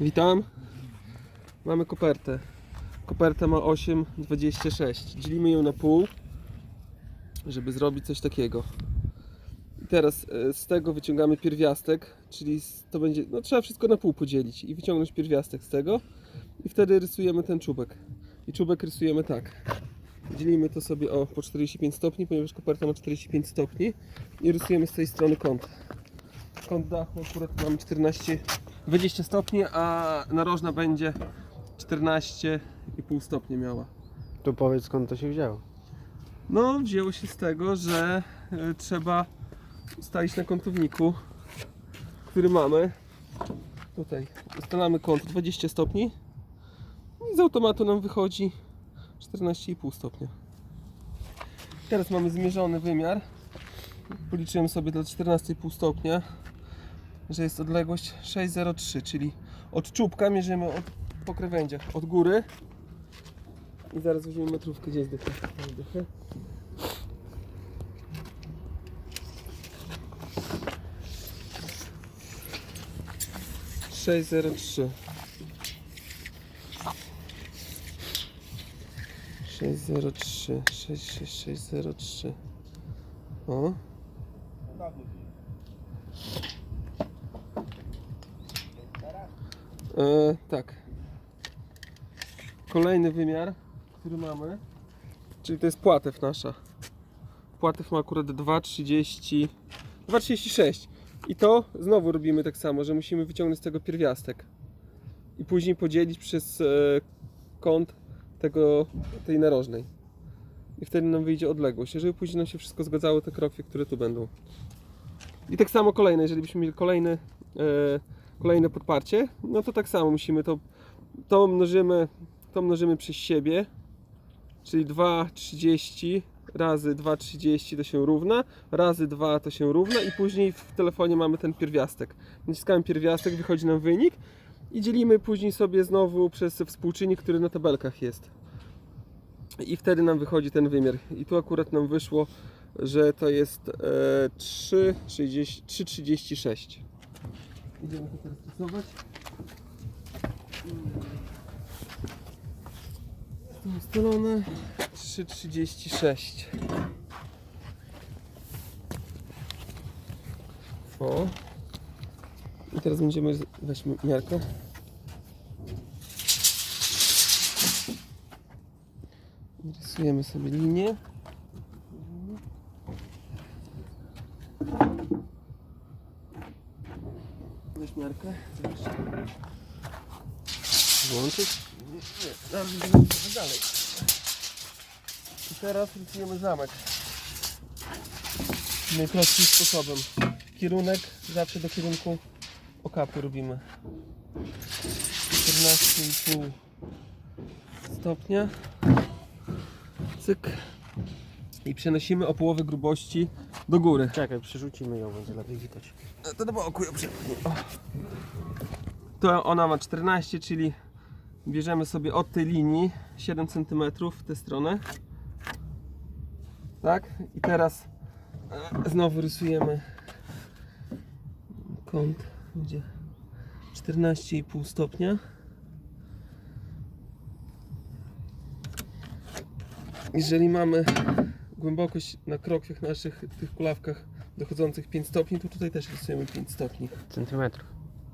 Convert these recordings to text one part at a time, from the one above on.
Witam. Mamy kopertę. Koperta ma 8,26. Dzielimy ją na pół, żeby zrobić coś takiego. I teraz e, z tego wyciągamy pierwiastek, czyli to będzie, no trzeba wszystko na pół podzielić i wyciągnąć pierwiastek z tego i wtedy rysujemy ten czubek. I czubek rysujemy tak. Dzielimy to sobie o po 45 stopni, ponieważ koperta ma 45 stopni i rysujemy z tej strony kąt. Kąt dachu akurat mamy 14, 20 stopni, a narożna będzie 14,5 stopni miała. Tu powiedz skąd to się wzięło. No, wzięło się z tego, że e, trzeba ustalić na kątowniku, który mamy. Tutaj ustalamy kąt 20 stopni i z automatu nam wychodzi 14,5 stopnia. Teraz mamy zmierzony wymiar. Policzyłem sobie do 14,5 stopnia, że jest odległość 6,03, czyli od czubka mierzymy od, po krawędziach od góry. I zaraz weźmiemy metrówkę, gdzie jest dycha? Mam dychę. Sześć zero trzy. Sześć zero trzy. Sześć sześć sześć zero trzy. O. E, tak. Kolejny wymiar, który mamy, czyli to jest płatew nasza. Płatew ma akurat 2,30 2,36 i to znowu robimy tak samo, że musimy wyciągnąć z tego pierwiastek i później podzielić przez e, kąt tego, tej narożnej i wtedy nam wyjdzie odległość, żeby później nam się wszystko zgadzało te krokwie, które tu będą i tak samo kolejne, jeżeli byśmy mieli kolejny, e, kolejne podparcie, no to tak samo musimy to to mnożymy, to mnożymy przez siebie, czyli 2,30 razy 2,30 to się równa, razy 2 to się równa i później w telefonie mamy ten pierwiastek. Naciskamy pierwiastek, wychodzi nam wynik i dzielimy później sobie znowu przez współczynnik, który na tabelkach jest. I wtedy nam wychodzi ten wymiar. I tu akurat nam wyszło, że to jest e, 3,30 3,36. Idziemy to teraz rysować. Tu ustalone 3,36 O. I teraz będziemy weźmy miarkę Rysujemy sobie linię Weź miarkę Zobacz. Włączyć? Nie, nie, dalej. I teraz rysujemy zamek. Najprostszym sposobem. Kierunek zawsze do kierunku okapu robimy. 14,5 stopnia. Cyk. I przenosimy o połowę grubości do góry. Czekaj, przerzucimy ją, będzie lepiej widać. No To do boku ją. To ona ma 14, czyli bierzemy sobie od tej linii 7 cm w tę stronę. Tak? I teraz e, znowu rysujemy kąt, gdzie 14,5 stopnia. Jeżeli mamy głębokość na krokwiach naszych, tych kulawkach dochodzących 5 stopni, to tutaj też rysujemy 5 stopni. Centymetrów.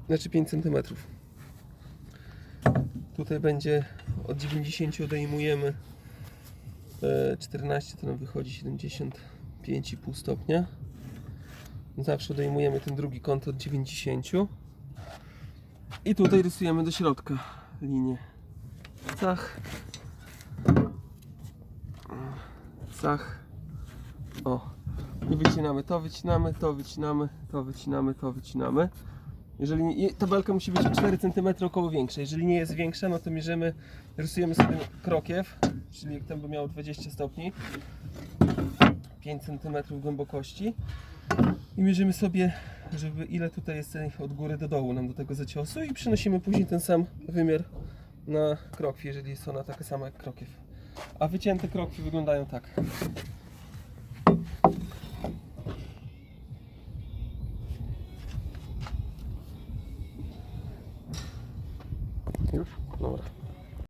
Znaczy 5 cm. Tutaj będzie od 90 odejmujemy e, 14, to nam wychodzi 75,5 stopnia. Zawsze odejmujemy ten drugi kąt od 90. I tutaj rysujemy do środka linię. Cach. Cach. O. I wycinamy to, wycinamy, to wycinamy, to wycinamy, to wycinamy. Jeżeli nie, tabelka musi być o 4 cm około większa. Jeżeli nie jest większa, no to mierzymy, rysujemy sobie krokiew, czyli jak ten by miał 20 stopni, 5 cm głębokości i mierzymy sobie, żeby ile tutaj jest od góry do dołu nam do tego zaciosu i przynosimy później ten sam wymiar na krokwie, jeżeli jest ona taka sama jak krokiew. A wycięte krokwie wyglądają tak.